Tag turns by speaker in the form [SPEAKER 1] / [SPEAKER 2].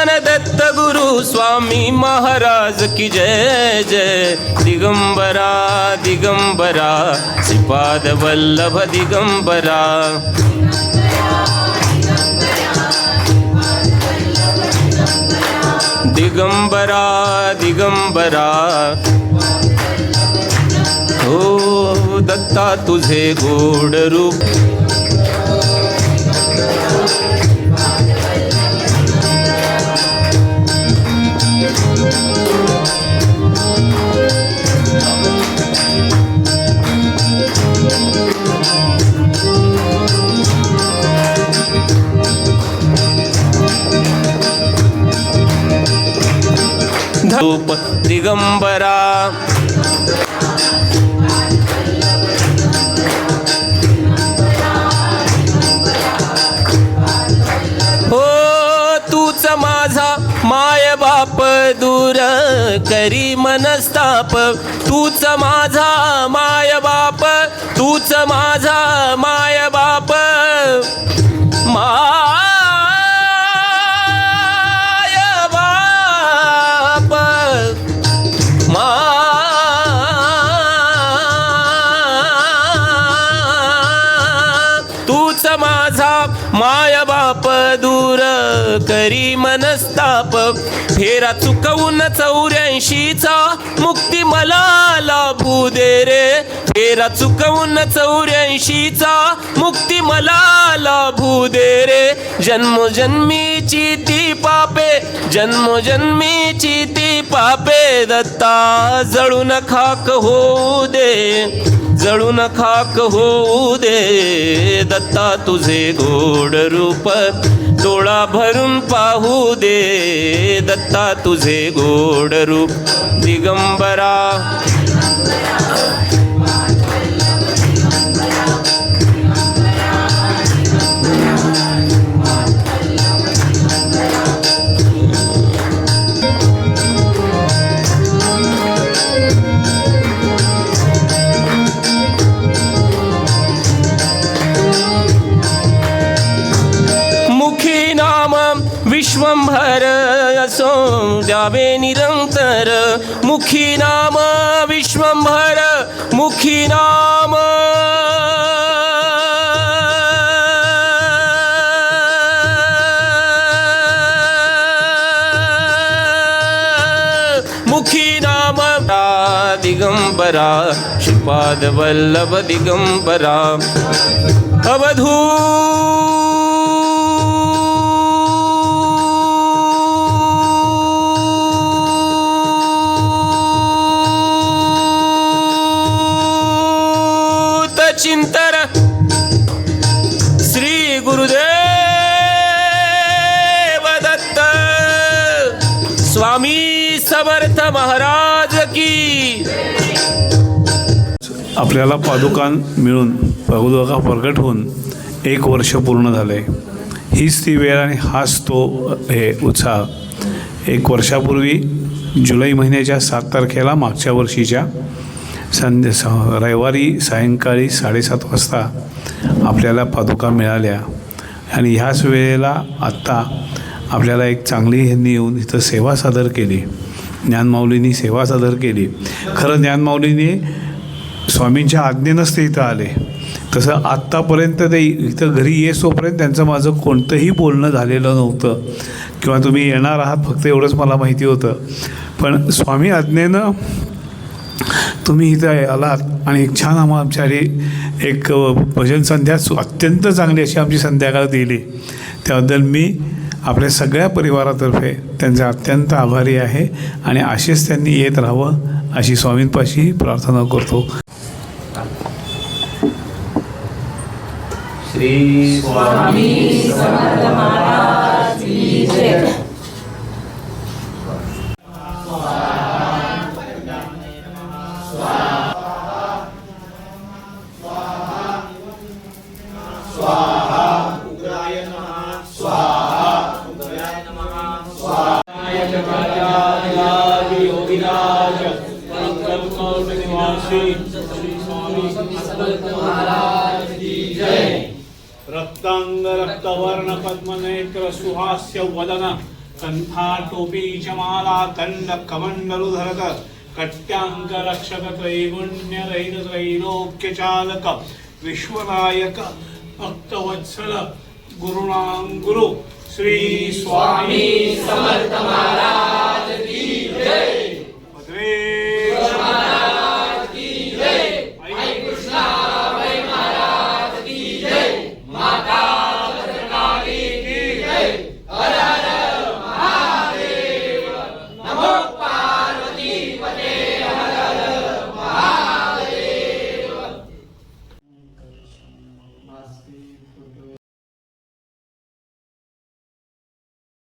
[SPEAKER 1] ज्ञानदत्त गुरु स्वामी महाराज की जय जय। दिगंबरा दिगंबरा। श्रीपाद वल्लभ दिगंबरा। दिगंबरा दिगंबरा। हो दत्ता तुझे गोड रूप। धूप दिगंबरा. हो तूच माझा माय बाप दूर करी मनस्ताप. तूच माझा माय बाप तूच माझा करी मनस्ताप. फेरा चुकवून चौऱ्याऐंशीचा मुक्ती मला लाभू दे रे. फेरा चुकवून चौऱ्याऐंशीचा मुक्ती मला लाभू दे रे. जन्मोजन्मीची ती पापे जन्मोजन्मीची ती पापे दत्ता जळून खाक होऊ दे. जळून खाक होऊ दे. दत्ता तुझे गोड रूप डोळा भरून पाहू दे दत्ता तुझे गोड रूप दिगंबरा. मुखी नाम विश्वंभर मुखी नाम। मुखी नाम दिगंबरा श्रीपाद वल्लभ दिगंबरा। अवधू समर्थ महाराज की.
[SPEAKER 2] आपल्याला पादुकान मिळून पादुका प्रगट होऊन एक वर्ष पूर्ण झाले. हीच ती वेळ आणि हाच तो हे उत्साह. एक वर्षापूर्वी जुलै महिन्याच्या सात तारखेला मागच्या वर्षीच्या संध्या स रविवारी सायंकाळी साडेसात वाजता आपल्याला पादुका मिळाल्या. आणि ह्याच वेळेला आत्ता आपल्याला एक चांगली ह्यांनी येऊन इथं सेवा सादर केली. ज्ञानमाऊलींनी सेवा सादर केली. खरं ज्ञानमाऊलींनी स्वामींच्या आज्ञेनंच ते इथं आले. तसं आत्तापर्यंत ते इथं घरी येसोपर्यंत त्यांचं माझं कोणतंही बोलणं झालेलं नव्हतं. किंवा तुम्ही येणार आहात फक्त एवढंच मला माहिती होतं. पण स्वामी आज्ञेनं तुम्ही इथं आलात आणि एक छान आम्हा आमच्यासाठी एक भजन संध्या सु- अत्यंत चांगली अशी आमची संध्याकाळ दिली. त्याबद्दल मी आपल्या सगळ्या परिवारातर्फे त्यांचे अत्यंत आभारी आहे आणि असेच त्यांनी येत राहावं अशी स्वामींपाशी प्रार्थना करतो.
[SPEAKER 1] श्री
[SPEAKER 3] रक्तांग रक्तवर्ण पद्मनेत्र सुहास्य वदन
[SPEAKER 2] कंथा टोपी जमाला तंड कमंडलु धरत रक्षक त्रैगुण्य रहित त्रैलोक्य चालक विश्वनायक भक्तवत्सल गुरुणां गुरु श्री स्वामी समर्थ महाराज